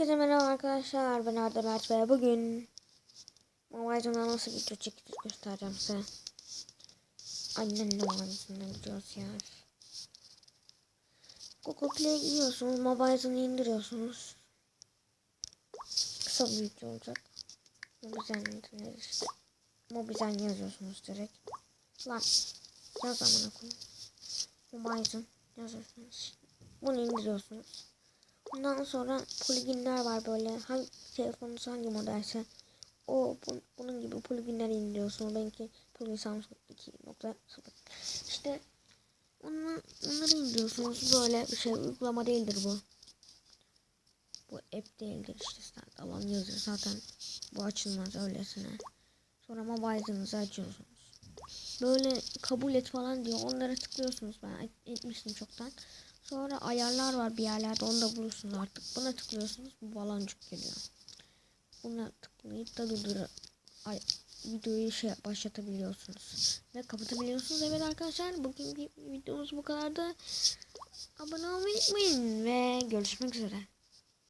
arkadaşlar ben Arda Mert ve bugün Mobile'dan nasıl video çekeceğiz göstereceğim size. Aynen Mobile'dan gidiyoruz ya. Google Play giriyorsunuz, Mobile'dan indiriyorsunuz. Kısa bir video olacak. Mobile'den işte. Mobile'den yazıyorsunuz direkt. Lan yaz amına koyayım. Mobile'dan yazıyorsunuz. Bunu indiriyorsunuz. Ondan sonra pluginler var böyle. Hangi telefonunuz hangi modelse o bu, bunun gibi pluginler indiriyorsunuz. Benimki plugin Samsung 2.0. İşte onu, onları indiriyorsunuz. Böyle bir şey uygulama değildir bu. Bu app değildir işte. Sen alan yazıyor zaten. Bu açılmaz öylesine. Sonra mobile'ınızı açıyorsunuz. Böyle kabul et falan diyor. Onlara tıklıyorsunuz. Ben et- etmiştim çoktan. Sonra ayarlar var bir yerlerde onu da bulursunuz artık. Buna tıklıyorsunuz bu baloncuk geliyor. Buna tıklayıp da durdur ay, videoyu şey başlatabiliyorsunuz. Ve kapatabiliyorsunuz. Evet arkadaşlar bugün videomuz bu kadardı. Abone olmayı unutmayın ve görüşmek üzere.